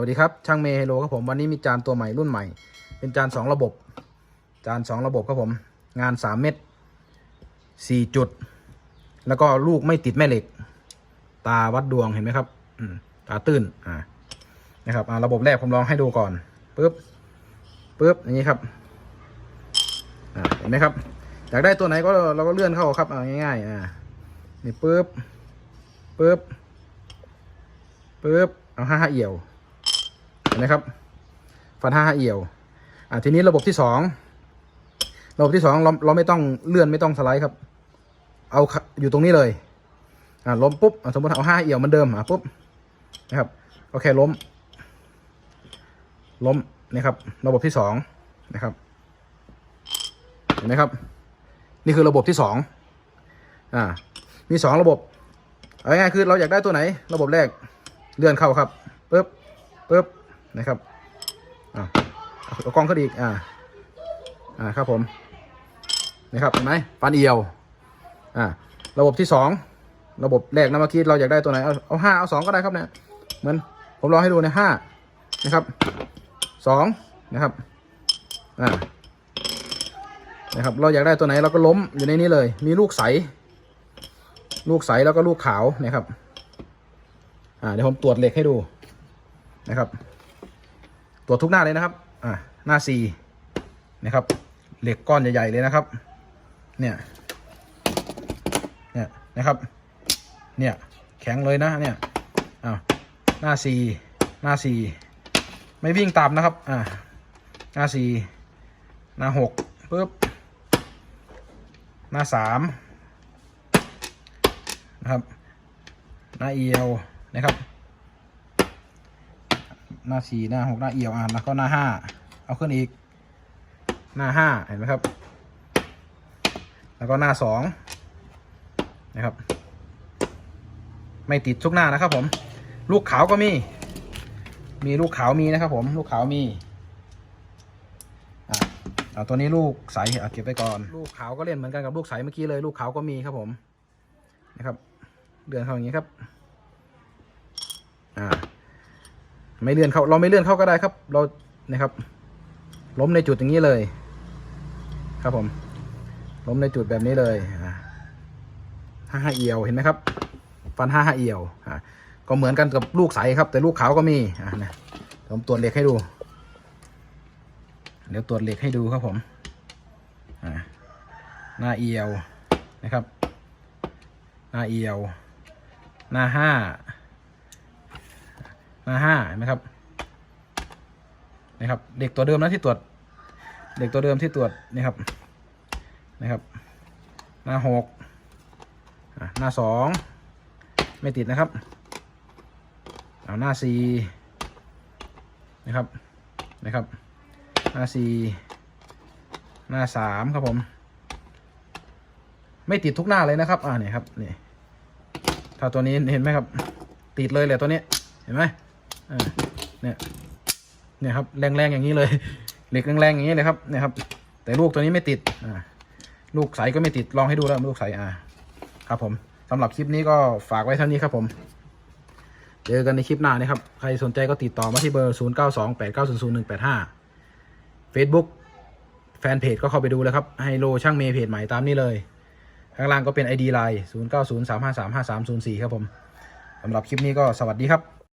วัสดีครับช่างเมย์เฮโลครับผมวันนี้มีจานตัวใหม่รุ่นใหม่ เป็นจานสองระบบ จานสองระบบครับผม งานสามเม็ดสี่จุด แล้วก็ลูกไม่ติดแม่เหล็ก ตาวัดดวงเห็นไหมครับตาตื้นอ่านะครับอ่าระบบแรกผมลองให้ดูก่อนปึ๊บปึ๊บอย่างนี้ครับอ่าเห็นไหมครับอยากได้ตัวไหนก็เราก็เลื่อนเข้าครับเอาง่ายๆอ่านี่ปึ๊บปึ๊บปึ๊บเอาห้าห้าเอี่ยว นไหมครับ ฟันห้าห้าเอี่ยว อ่าทีนี้ระบบที่สองระบบที่สองเราเราไม่ต้องเลื่อนไม่ต้องสไลด์ครับ เอาอยู่ตรงนี้เลย อ่าล้มปุ๊บสมมติเอาห้าเอี่ยวเหมันเดิมอะปุ๊บนะครับโอเคล้ม ล้มนี่ครับ ระบบที่สองนะครับ เห็นไหมครับ นี่คือระบบที่สองอ่า มีสองระบบเอาง่ายๆคือเราอยากได้ตัวไหน ระบบแรกเลื่อนเข้าครับปึ๊บปึ๊บ นะครับอ่าเอากล้องขึ้นอีกอ่าอ่าครับผมนะครับเห็นไหมฟันเอียวอ่าระบบที่สองระบบแรกนะเมื่อกี้เราอยากได้ตัวไหนเอาเอาห้าเอาสองก็ได้ครับเนี่ยเหมือนผมลอให้ดูในห้านะครับสองนะครับอ่านะครับเราอยากได้ตัวไหนเราก็ล้มอยู่ในนี้เลย มีลูกใส ลูกใสแล้วก็ลูกขาวนะครับอ่าเดี๋ยวผมตรวจเหล็กให้ดูนะครับ ตรวจทุกหน้าเลยนะครับ อ่าหน้าสี่นะครับ เหล็กก้อนใหญ่ๆเลยนะครับ เนี่ย เนี่ยนะครับ เนี่ยแข็งเลยนะเนี่ยอ่าหน้าสี่หน้าสี่ไม่วิ่งต่ำนะครับ อ่าหน้าสี่หน้าหกปุ๊บ หน้าสามนะครับ หน้าเอียวนะครับ หน้าสี่หน้าหกหน้าเอียวอ่านแล้วก็หน้าห้าเอาขึ้นอีก หน้าห้าเห็นไหมครับ แล้วก็หน้าสองนะครับ ไม่ติดทุกหน้านะครับ ผม ลูกขาวก็มี มีลูกขาวมีนะครับ ผม ลูกขาวมีอ่าเอาตัวนี้ลูกใสเอาเก็บไปก่อน ลูกขาวก็เล่นเหมือนกันกับลูกใสเมื่อกี้เลย ลูกขาวก็มีครับผมนะครับ เดือนเข้าอย่างนี้ครับ อ่า ไม่เลื่อนเข้า เราไม่เลื่อนเข้าก็ได้ครับ เรานะครับ ล้มในจุดอย่างนี้เลย ครับผม ล้มในจุดแบบนี้เลยห้าห้าเอียวเห็นไหมครับ ฟันห้าห้าเอียวอ่าก็เหมือนกันกับลูกใสครับ แต่ลูกขาวก็มีอ่านะผมตรวจเหล็กให้ดู เดี๋ยวตรวจเหล็กให้ดูครับผมอ่าหน้าเอียวนะครับ หน้าเอียว หน้าห้า หน้าห้าเห็นไหมครับนะครับ เด็กตัวเดิมนะที่ตรวจ เด็กตัวเดิมที่ตรวจนี่ครับนะครับ หน้าหกหน้าสองไม่ติดนะครับเอาหน้าสี่นะครับนะครับ หน้าสี่หน้าสามครับผม ไม่ติดทุกหน้าเลยนะครับอ่าเนี่ยครับนี่ถ้าตัวนี้เห็นไหมครับ ติดเลยแหละตัวนี้เห็นไหม เนี่ยเนี่ยครับแรงๆอย่างนี้เลย เหล็กแรงๆอย่างนี้เลยครับเนี่ยครับ แต่ลูกตัวนี้ไม่ติดอ่าลูกใสก็ไม่ติดลองให้ดูแล้วลูกใสอ่าครับผมสำหรับคลิปนี้ก็ฝากไว้เท่านี้ครับผม เจอกันในคลิปหน้านะครับ ใครสนใจก็ติดต่อมาที่เบอร์ 0 9 2 8 9 0 0 1 8 5 Facebook แฟนเพจก็เข้าไปดูแล้วครับไฮโลช่างเมย์เพจใหม่ตามนี้เลย ข้างล่างก็เป็น ID Line 0 9 0 3 5 3 5 3 0 4 ครับผมสำหรับคลิปนี้ก็สวัสดีครับ